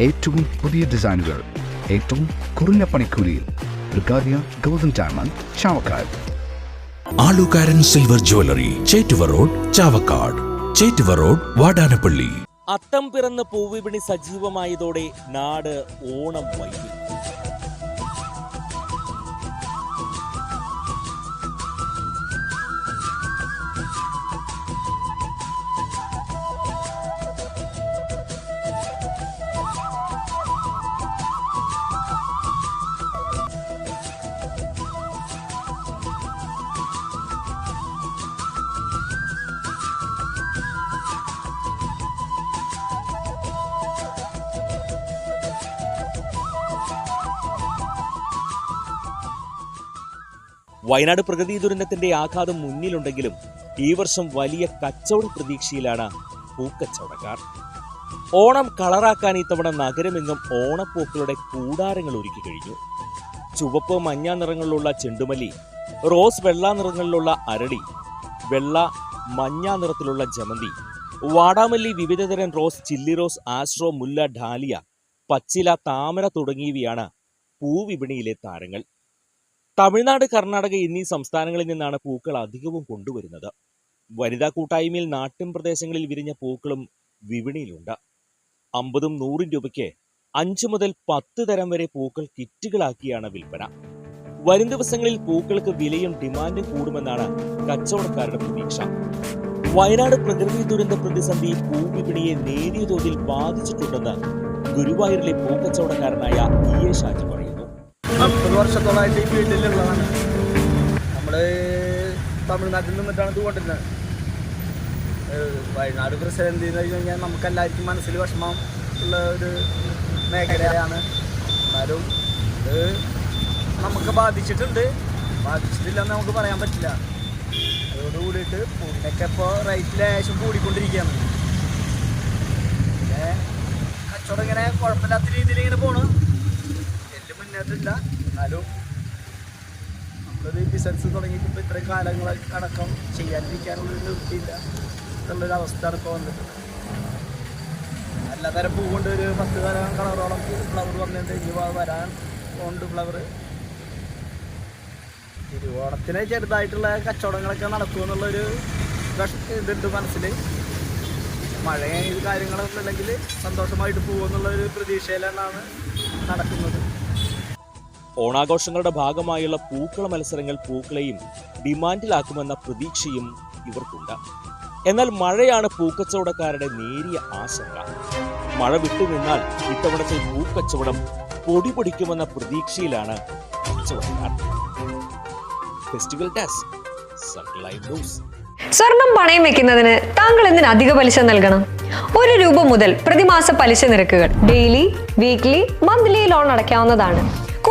ഏറ്റവും പുതിയ ഡിസൈനുകൾ ഏറ്റവും കുറഞ്ഞ പണിക്കൂലിയിൽ ബ്രിഗാദിയ golden diamond Chavakkad. Alukkaran silver jewellery Chettuva road Chavakkad. Chettuva road Vadanappally. Atham പിറന്ന് പൂവിപണി സജീവമായതോടെ നാട് ഓണം വൈകി. വയനാട് പ്രകൃതി ദുരന്തത്തിന്റെ ആഘാതം മുന്നിലുണ്ടെങ്കിലും ഈ വർഷം വലിയ കച്ചവട പ്രതീക്ഷയിലാണ് പൂക്കച്ചവടക്കാർ. ഓണം കളറാക്കാൻ ഇത്തവണ നഗരമെങ്ങും ഓണപ്പൂക്കളുടെ കൂടാരങ്ങൾ ഒരുക്കി കഴിഞ്ഞു. ചുവപ്പ് മഞ്ഞ നിറങ്ങളിലുള്ള ചെണ്ടുമല്ലി റോസ് വെള്ള നിറങ്ങളിലുള്ള അരളി വെള്ള മഞ്ഞ നിറത്തിലുള്ള ജമന്തി വാടാമല്ലി വിവിധതരം റോസ് ചില്ലി റോസ് ആസ്ട്രോ മുല്ല ഡാലിയ പച്ചില താമര തുടങ്ങിയവയാണ് പൂവിപണിയിലെ താരങ്ങൾ. തമിഴ്നാട് കർണാടക എന്നീ സംസ്ഥാനങ്ങളിൽ നിന്നാണ് പൂക്കൾ അധികവും കൊണ്ടുവരുന്നത്. വനിതാ കൂട്ടായ്മയിൽ നാട്ടിൻ പ്രദേശങ്ങളിൽ വിരിഞ്ഞ പൂക്കളും വിപണിയിലുണ്ട്. അമ്പതും നൂറും രൂപയ്ക്ക് അഞ്ച് മുതൽ പത്ത് തരം വരെ പൂക്കൾ കിറ്റുകളാക്കിയാണ് വിൽപ്പന. വരും ദിവസങ്ങളിൽ പൂക്കൾക്ക് വിലയും ഡിമാൻഡും കൂടുമെന്നാണ് കച്ചവടക്കാരുടെ പ്രതീക്ഷ. വയനാട് പ്രകൃതി ദുരന്ത പ്രതിസന്ധി പൂവിപണിയെ നേരിയ തോതിൽ ബാധിച്ചിട്ടുണ്ടെന്ന് ഗുരുവായൂരിലെ പൂക്കച്ചവടക്കാരനായ ഇ എ ഷാജി പറയുന്നു. നാൽപ്പത് വർഷത്തോളമായിട്ട് ഈ ഫീൽഡിലുള്ളതാണ് നമ്മൾ തമിഴ്നാട്ടിൽ നിന്നിട്ടാണ് ഇത് കൊണ്ടിരുന്നത് വയനാട് പ്രസിഡന്റ് എന്ന് പറഞ്ഞു കഴിഞ്ഞാൽ നമുക്കെല്ലാവർക്കും മനസ്സിൽ വിഷമം ഉള്ള ഒരു മേഖലയാണ്. എന്നാലും ഇത് നമുക്ക് ബാധിച്ചിട്ടുണ്ട്. ബാധിച്ചിട്ടില്ലെന്ന് നമുക്ക് പറയാൻ പറ്റില്ല. അതോട് കൂടിയിട്ട് പൂവിനൊക്കെ ഇപ്പോൾ റേറ്റ് ലേശം കൂടിക്കൊണ്ടിരിക്കുകയാണ്. പിന്നെ കച്ചവടം ഇങ്ങനെ കുഴപ്പമില്ലാത്ത രീതിയിൽ ഇങ്ങനെ പോണു വലിയ മുന്നേറ്റമില്ല എന്നാലും ബിസിനസ് തുടങ്ങിയിട്ട് ഇത്രയും കാലങ്ങൾ അടക്കം ചെയ്യാതിരിക്കാനുള്ള നിർത്തിയില്ല എന്നുള്ളൊരു അവസ്ഥയാണ് ഇപ്പോൾ വന്നിട്ട്. എല്ലാ തരം പൂ കൊണ്ട് ഒരു പത്ത് തരം കളറോളം ഫ്ലവർ വന്നിട്ട് ഇനി വരാൻ ഉണ്ട് ഫ്ലവർ തിരുവോണത്തിന് ചെറുതായിട്ടുള്ള കച്ചവടങ്ങളൊക്കെ നടക്കുമെന്നുള്ളൊരു ഇതുണ്ട് മനസ്സിൽ മഴ കാര്യങ്ങളൊന്നും ഇല്ലെങ്കിൽ സന്തോഷമായിട്ട് പോകുമെന്നുള്ളൊരു പ്രതീക്ഷയിലാണ് നടക്കുന്നത്. ഓണാഘോഷങ്ങളുടെ ഭാഗമായുള്ള പൂക്കള മത്സരങ്ങൾ പൂക്കളെയും ഡിമാൻഡിലാക്കുമെന്ന പ്രതീക്ഷയും ഇവർക്കുണ്ട്. എന്നാൽ മഴയാണ് പൂക്കച്ചവടക്കാരുടെ നേരിയ ആശങ്ക. മഴ വിട്ടുനിന്നാൽ ഇത്തവണത്തെ പൂക്കച്ചവടം പൊടിപൊടിക്കുമെന്ന പ്രതീക്ഷയിലാണ് കച്ചവടക്കാർ. ഫെസ്റ്റിവൽ സ്വർണം പണയം വെക്കുന്നതിന് താങ്കൾ എന്തിന് അധിക പലിശ നൽകണം? ഒരു രൂപ മുതൽ പ്രതിമാസ പലിശ നിരക്കുകൾ ഡെയിലി വീക്ക്ലി മന്ത്ലി ലോൺ അടയ്ക്കാവുന്നതാണ്.